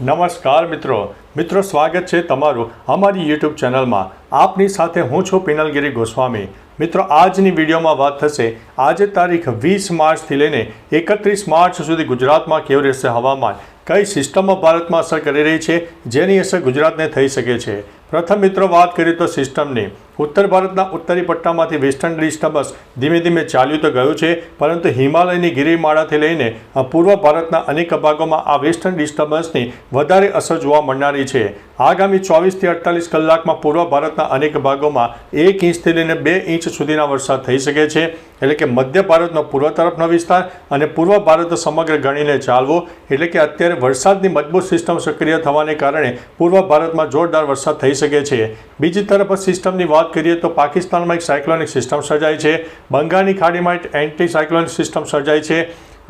નમસ્કાર મિત્રો. મિત્રો, સ્વાગત છે તમારું અમારી યુટ્યુબ ચેનલમાં. આપની સાથે હું છું પિનલગીરી ગોસ્વામી. મિત્રો, આજની વિડીયોમાં વાત થશે આજે તારીખ વીસ માર્ચથી લઈને એકત્રીસ માર્ચ સુધી ગુજરાતમાં કેવું રહેશે હવામાન, કઈ સિસ્ટમો ભારતમાં અસર કરી રહી છે, જેની અસર ગુજરાતને થઈ શકે છે. પ્રથમ મિત્રો, વાત કરીએ તો સિસ્ટમની. ઉત્તર ભારતના ઉત્તરી પટ્ટામાંથી વેસ્ટર્ન ડિસ્ટર્બન્સ ધીમે ધીમે ચાલ્યું તો ગયું છે, પરંતુ હિમાલયની ગિરિમાળાથી લઈને પૂર્વ ભારતના અનેક ભાગોમાં આ વેસ્ટર્ન ડિસ્ટર્બન્સની વધારે અસર જોવા મળનારી છે. આગામી ચોવીસથી અડતાલીસ કલાકમાં પૂર્વ ભારતના અનેક ભાગોમાં એક ઇંચથી લઈને બે ઇંચ સુધીના વરસાદ થઈ શકે છે, એટલે કે મધ્ય ભારતનો પૂર્વ તરફનો વિસ્તાર અને પૂર્વ ભારત સમગ્ર ગણીને ચાલવો, એટલે કે અત્યારે વરસાદની મજબૂત સિસ્ટમ સક્રિય થવાને કારણે પૂર્વ ભારતમાં જોરદાર વરસાદ થઈ શકે છે. બીજી તરફ સિસ્ટમની વાત કરીએ તો પાકિસ્તાનમાં એક સાયક્લોનિક સિસ્ટમ સર્જાઈ છે. બંગાળની ખાડીમાં એક એન્ટી સાયક્લોનિક સિસ્ટમ સર્જાઈ છે.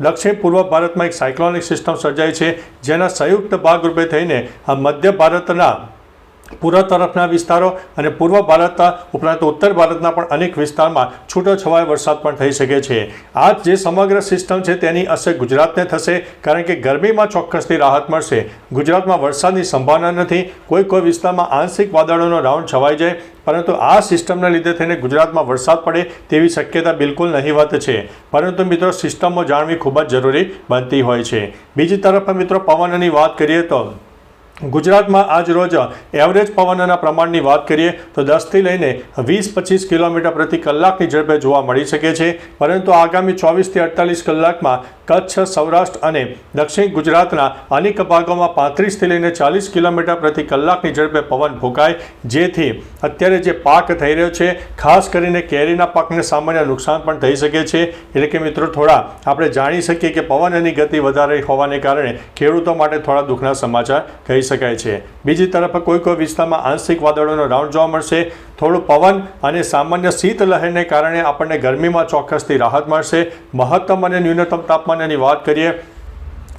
દક્ષિણ પૂર્વ ભારતમાં એક સાયક્લોનિક સિસ્ટમ સર્જાઈ છે, જેના સંયુક્ત ભાગરૂપે થઈને આ મધ્ય ભારતના પૂર્વ તરફના વિસ્તારો અને પૂર્વ ભારત ઉપરાંત ઉત્તર ભારતના પણ અનેક વિસ્તારમાં છૂટો છવાયો વરસાદ પણ થઈ શકે છે. આ જે સમગ્ર સિસ્ટમ છે તેની અસર ગુજરાતને થશે કારણ કે ગરમીમાં ચોક્કસથી રાહત મળશે. ગુજરાતમાં વરસાદની સંભાવના નથી. કોઈ કોઈ વિસ્તારમાં આંશિક વાદળોનો રાઉન્ડ છવાઈ જાય, પરંતુ આ સિસ્ટમના લીધે થઈને ગુજરાતમાં વરસાદ પડે તેવી શક્યતા બિલકુલ નહીવત છે. પરંતુ મિત્રો, સિસ્ટમો જાણવી ખૂબ જ જરૂરી બનતી હોય છે. બીજી તરફ મિત્રો, પવનની વાત કરીએ તો ગુજરાતમાં આજ રોજ એવરેજ પવનના પ્રમાણની વાત કરીએ તો દસથી લઈને વીસ પચીસ કિલોમીટર પ્રતિ કલાકની ઝડપે જોવા મળી શકે છે. પરંતુ આગામી ચોવીસથી અડતાલીસ કલાકમાં કચ્છ, સૌરાષ્ટ્ર અને દક્ષિણ ગુજરાતના અનેક ભાગોમાં પાંત્રીસથી લઈને ચાલીસ કિલોમીટર પ્રતિ કલાકની ઝડપે પવન ફૂંકાય. જેથી અત્યારે જે પાક થઈ રહ્યો છે, ખાસ કરીને કેરીના પાકને સામાન્ય નુકસાન પણ થઈ શકે છે. એટલે કે મિત્રો, થોડા આપણે જાણી શકીએ કે પવનની ગતિ વધારે હોવાને કારણે ખેડૂતો માટે થોડા દુઃખના સમાચાર કહી શકાય છે. બીજી તરફ કોઈ કોઈ વિસ્તારમાં આંશિક વાદળોનો રાઉન્ડ જોવા મળશે. થોડું પવન અને સામાન્ય શીત લહેરને કારણે આપણને ગરમીમાં ચોક્કસથી રાહત મળશે. મહત્તમ અને ન્યૂનતમ તાપમાનની વાત કરીએ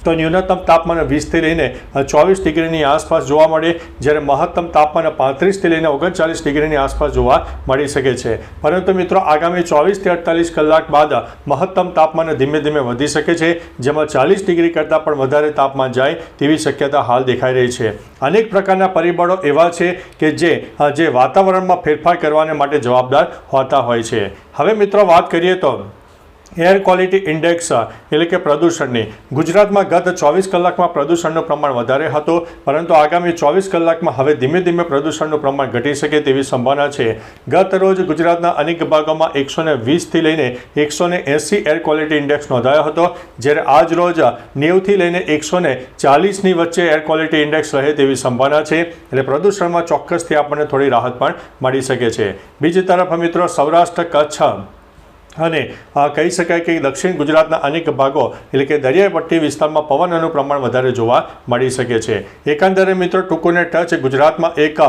તો ન્યૂનતમ તાપમાન વીસથી લઈને ચોવીસ ડિગ્રીની આસપાસ જોવા મળે. જ્યારે મહત્તમ તાપમાન પાંત્રીસથી લઈને ઓગણચાલીસ ડિગ્રીની આસપાસ જોવા મળી શકે છે. પરંતુ મિત્રો, આગામી ચોવીસથી અડતાલીસ કલાક બાદ મહત્તમ તાપમાન ધીમે ધીમે વધી શકે છે. જેમાં ચાલીસ ડિગ્રી કરતાં પણ વધારે તાપમાન જાય તેવી શક્યતા હાલ દેખાઈ રહી છે. અનેક પ્રકારના પરિબળો એવા છે કે જે જે વાતાવરણમાં ફેરફાર કરવાને માટે જવાબદાર હોતા હોય છે. હવે મિત્રો, વાત કરીએ તો એર ક્વોલિટી ઇન્ડેક્સ એટલે કે પ્રદૂષણની. ગુજરાતમાં ગત ચોવીસ કલાકમાં પ્રદૂષણનું પ્રમાણ વધારે હતું, પરંતુ આગામી ચોવીસ કલાકમાં હવે ધીમે ધીમે પ્રદૂષણનું પ્રમાણ ઘટી શકે તેવી સંભાવના છે. ગત રોજ ગુજરાતના અનેક ભાગોમાં એકસો ને વીસથી લઈને એકસો ને એંસી એર ક્વોલિટી ઇન્ડેક્સ નોંધાયો હતો, જ્યારે આજ રોજ નેવથી લઈને એકસો ને ચાલીસની વચ્ચે એર ક્વોલિટી ઇન્ડેક્સ રહે તેવી સંભાવના છે, એટલે પ્રદૂષણમાં ચોક્કસથી આપણને થોડી રાહત પણ મળી શકે છે. બીજી તરફ મિત્રો, સૌરાષ્ટ્ર કચ્છ. અને કહી શકાય કે દક્ષિણ ગુજરાતના અનેક ભાગો, એટલે કે દરિયાઈ પટ્ટી વિસ્તારમાં પવનનું પ્રમાણ વધારે જોવા મળી શકે છે. એકંદરે મિત્રો, ટૂંકોને ટચ, ગુજરાતમાં એક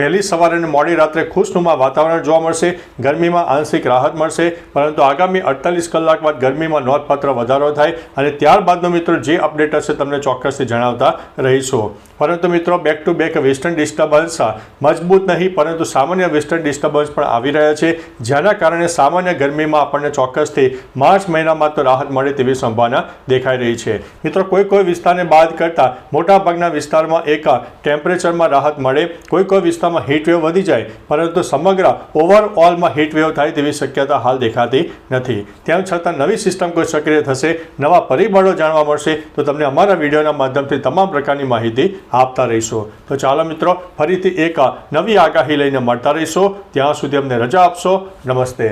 વહેલી સવારે અને મોડી રાત્રે ખુશનુમા વાતાવરણ જોવા મળશે. ગરમીમાં આંશિક રાહત મળશે, પરંતુ આગામી અડતાલીસ કલાક બાદ ગરમીમાં નોંધપાત્ર વધારો થાય અને ત્યારબાદનો મિત્રો, જે અપડેટ હશે તમને ચોક્કસથી જણાવતા રહીશું. પરંતુ મિત્રો back to back western disturbance મજબૂત નહીં, પરંતુ સામાન્ય વેસ્ટર્ન ડિસ્ટર્બન્સ પણ આવી રહ્યા છે. જેના કારણે સામાન્ય ગરમીમાં આપણને ચોક્કસથી માર્ચ મહિનામાં તો રાહત મળે તેવી સંભાવના દેખાઈ રહી છે. મિત્રો, કોઈ કોઈ વિસ્તારને બાદ કરતાં મોટાભાગના વિસ્તારમાં એક ટેમ્પરેચરમાં રાહત મળે, કોઈ કોઈ વિસ્તારમાં હીટવેવ વધી જાય, પરંતુ સમગ્ર ઓવરઓલમાં હીટવેવ થાય તેવી શક્યતા હાલ દેખાતી નથી. તેમ છતાં નવી સિસ્ટમ કોઈ સક્રિય થશે, નવા પરિબળો જાણવા મળશે, તો તમને અમારા વિડીયોના માધ્યમથી તમામ પ્રકારની માહિતી આપતા રહીશું. તો ચાલો મિત્રો, ફરીથી એક નવી આગાહી લઈને મળતા રહીશું. ત્યાં સુધી અમને રજા આપશો. નમસ્તે.